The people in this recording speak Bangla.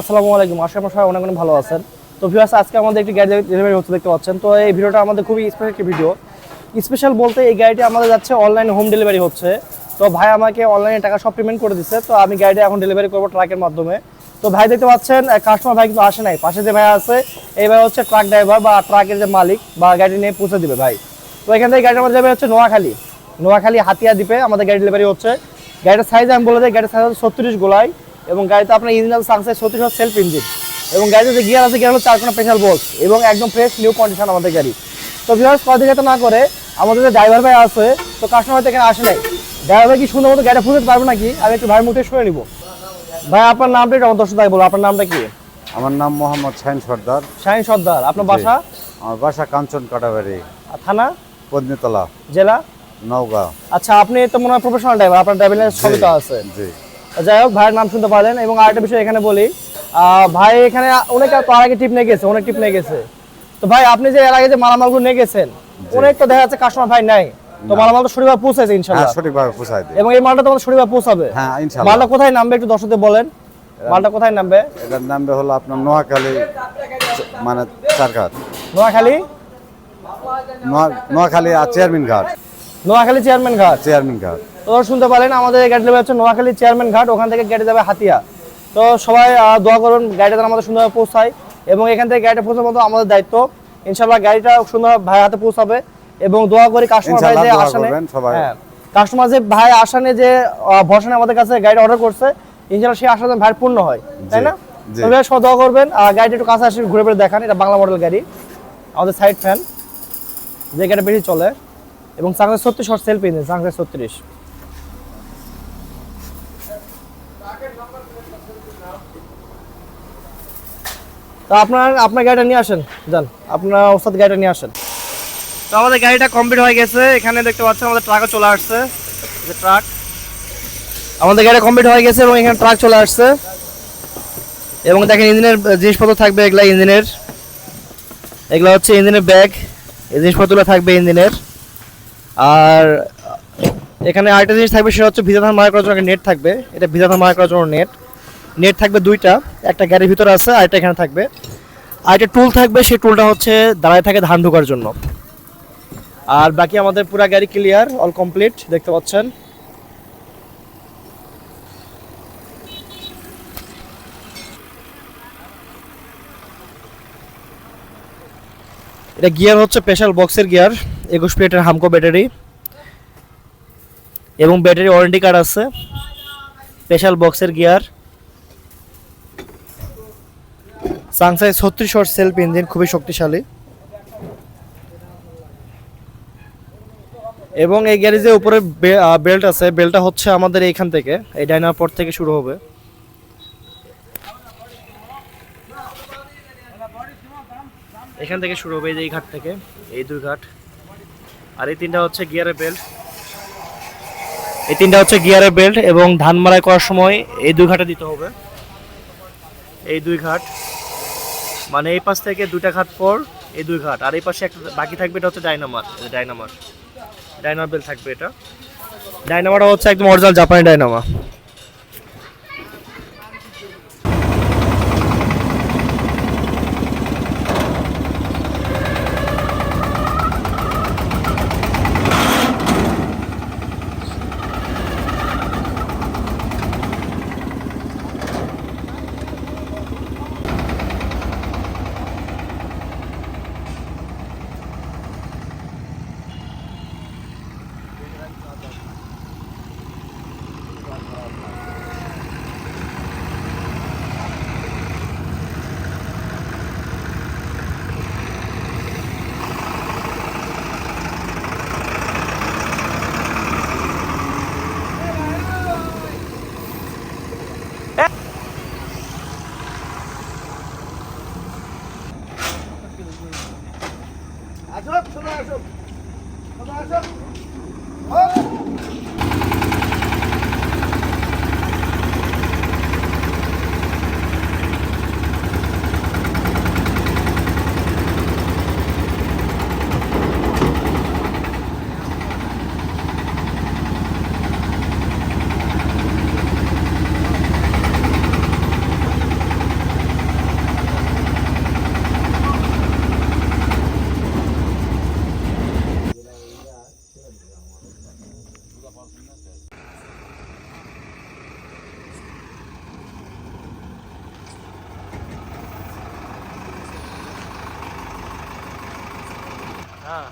আসসালামু অনেক ভালো তো আজকে আমাদের গাড়ি ডেলিভারি হচ্ছে তো এই ভিডিওটা আমাদের খুবই ভিডিও স্পেশাল বলতে এই গাড়িটি আমাদের যাচ্ছে অনলাইন হোম ডেলিভারি হচ্ছে। তো ভাই আমাকে অনলাইনে টাকা সব পেমেন্ট করে দিচ্ছে। তো আমি গাড়িটা এখন ডেলিভারি করব ট্রাকের মাধ্যমে। তো ভাই, দেখতে পাচ্ছেন কাস্টমার ভাই কিন্তু আসে নাই। পাশে যে ভাই আছে, এই ভাই হচ্ছে ট্রাক ড্রাইভার বা ট্রাকের যে মালিক বা গাড়ি নিয়ে পৌঁছে দিবে ভাই। তো এখান থেকে গাড়িটা আমাদের হচ্ছে নোয়াখালী। নোয়াখালী হাতিয়া দ্বীপে আমাদের গাড়ি ডেলিভারি হচ্ছে। গাড়িটার সাইজ আমি বলে দিই গাড়ির সাইজ হচ্ছে ছত্রিশ গোলাই। এবং গাড়িতে আপনার ইঞ্জিন সাংসাই ছত্রিশ সেলফ ইঞ্জিন এবং গাড়িতে যে গিয়ার আছে গিয়ার হলো চার কোনো স্পেশাল বক্স এবং একদম ফ্রেশ নিউ কন্ডিশন আমাদের গাড়ি। তো ভিউয়ার্স কথা না করে আমাদের যে ড্রাইভার ভাই আছে তো কাস্টমার তো এখানে আসে নাই। ড্রাইভার ভাই কি সুন্দর মতো গাড়িটা ফুটাতে পারবে নাকি? আমি একটু ভাইয়ের মুখে শুনে নিব। ভাই আপনার নামটা একটু আমার দর্শক ভাই বলো আপনার নামটা কি? আমার নাম মোহাম্মদ শাহিন সর্দার। শাহিন সর্দার আপনার বাসা? আমার বাসা কাঞ্চন কাটাবাড়ি। থানা? পদ্মতলা। জেলা? নওগাঁ। আচ্ছা আপনি তো মনে হয় প্রফেশনাল ড্রাইভার আপনার ড্রাইভিং লাইসেন্স সবই তো আছে। জি। যাই হোক ভাইয়ের নাম শুনতে পারলেন। এবং আরেকটা বিষয় এখানে বলি ভাই এখানে অনেক তার আগে টিপ নিয়ে গেছে অনেক টিপ নিয়ে গেছে। তো ভাই আপনি যে এর আগে যে মালামালগুলো নিয়ে গেছেন অনেক তো দেখা যাচ্ছে কাস্টমার ভাই নাই। তো মালামাল তো সঠিকভাবে পৌঁছাইছে হ্যাঁ সঠিকভাবে পোষায় এবং এই মালটা সঠিকভাবে পৌঁছাবে? হ্যাঁ মালটা কোথায় নামবে একটু দর্শকদের বলেন? মালটা কোথায় নামবে? এটার নামবে হলো আপনার নোয়াখালী মানে চারঘাট। নোয়াখালী? নোয়া- নোয়াখালী আর চেয়ারম্যান ঘাট। নোয়াখালী চেয়ারম্যান ঘাট। চেয়ারম্যান ঘাট। তো শুনতে পারেন আমাদের গাড়ি নেবে হচ্ছে নোয়াখালী চেয়ারম্যান ঘাট ওখান থেকে গাড়ি যাবে হাতিয়া। তো সবাই দোয়া করুন গাড়িটা যেন আমাদের সুন্দরভাবে পৌঁছায় এবং এখান থেকে গাড়িটা পৌঁছার মতো আমাদের দায়িত্ব। ইনশাল্লাহ গাড়িটা সুন্দর ভাই হাতে পৌঁছাবে এবং দোয়া করি কাস্টমার ভাই যে আসানে। করবেন হ্যাঁ কাস্টমার যে ভাই আসানে যে আহ, ভরসা নিয়ে আমাদের কাছে গাড়ি অর্ডার করছে ইনশাল্লাহ সেই আশা ভাইয়ের পূর্ণ হয় তাই না। সব দোয়া করবেন গাড়িটা একটু কাছে আসে ঘুরে ঘুরে দেখান এটা বাংলা মডেল গাড়ি আমাদের সাইড ফ্যান যে গাড়ি বেশি চলে এবং সাংসে ছত্রিশ শর্ট সেলফ ইঞ্জিন ছত্রিশ। তো আপনার আপনার গাড়িটা নিয়ে আসেন, যান। আপনার ওস্তাদ গাড়িটা নিয়ে আসেন। তো আমাদের গাড়িটা কমপ্লিট হয়ে গেছে। এখানে দেখতে পাচ্ছেন, আমাদের ট্রাকও চলে আসছে। যে ট্রাক আমাদের গাড়ি কমপ্লিট হয়ে গেছে এবং এখানে ট্রাক চলে আসছে। এবং দেখেন, ইঞ্জিনের জিনিসপত্র থাকবে এগুলা ইঞ্জিনের। এগুলো হচ্ছে ইঞ্জিনের ব্যাগ এই জিনিসপত্রগুলো থাকবে ইঞ্জিনের। আর এখানে আরেকটা জিনিস থাকবে, সেটা হচ্ছে ভিজা ধান মারা করার জন্য নেট থাকবে। এটা ভিজা ধান মারা করার জন্য নেট নেট থাকবে দুইটা, একটা গাড়ির ভিতরে আছে আরেকটা এখানে থাকবে। আর একটা টুল থাকবে, সেই টুলটা হচ্ছে দাঁড়ায় থাকে ধান ঢোকার জন্য। আর বাকি আমাদের পুরা গাড়ি ক্লিয়ার অল কমপ্লিট দেখতে পাচ্ছেন। এটা গিয়ার হচ্ছে স্পেশাল বক্সের গিয়ার একুশ প্লেটের হামকো ব্যাটারি এবং ব্যাটারি ওয়ারেন্টি কার্ড আছে স্পেশাল বক্সের গিয়ার সাংসাই ছত্রিশ ওয়াট সেলফ ইঞ্জিন, খুবই শক্তিশালী। এবং এই গ্যারেজের উপরে বেল্ট আছে। বেল্টটা হচ্ছে আমাদের এইখান থেকে। এই ডাইনার পর থেকে শুরু হবে। এখান থেকে শুরু হবে এই ঘাট থেকে, এই দুই ঘাট। আর এই তিনটা হচ্ছে গিয়ারের বেল্ট। এই তিনটা হচ্ছে গিয়ারের বেল্ট এবং ধান মারাই করার সময় এই দুই ঘাটে দিতে হবে। এই দুই ঘাট। মানে এই পাশ থেকে দুইটা ঘাট পর এই দুই ঘাট। আর এই পাশে একটা বাকি থাকবে, এটা হচ্ছে ডাইনামার ডাইনামার ডাইনামার বেল থাকবে এটা। ডাইনামাটা হচ্ছে একদম অরিজিনাল জাপানি ডাইনামা হ্যাঁ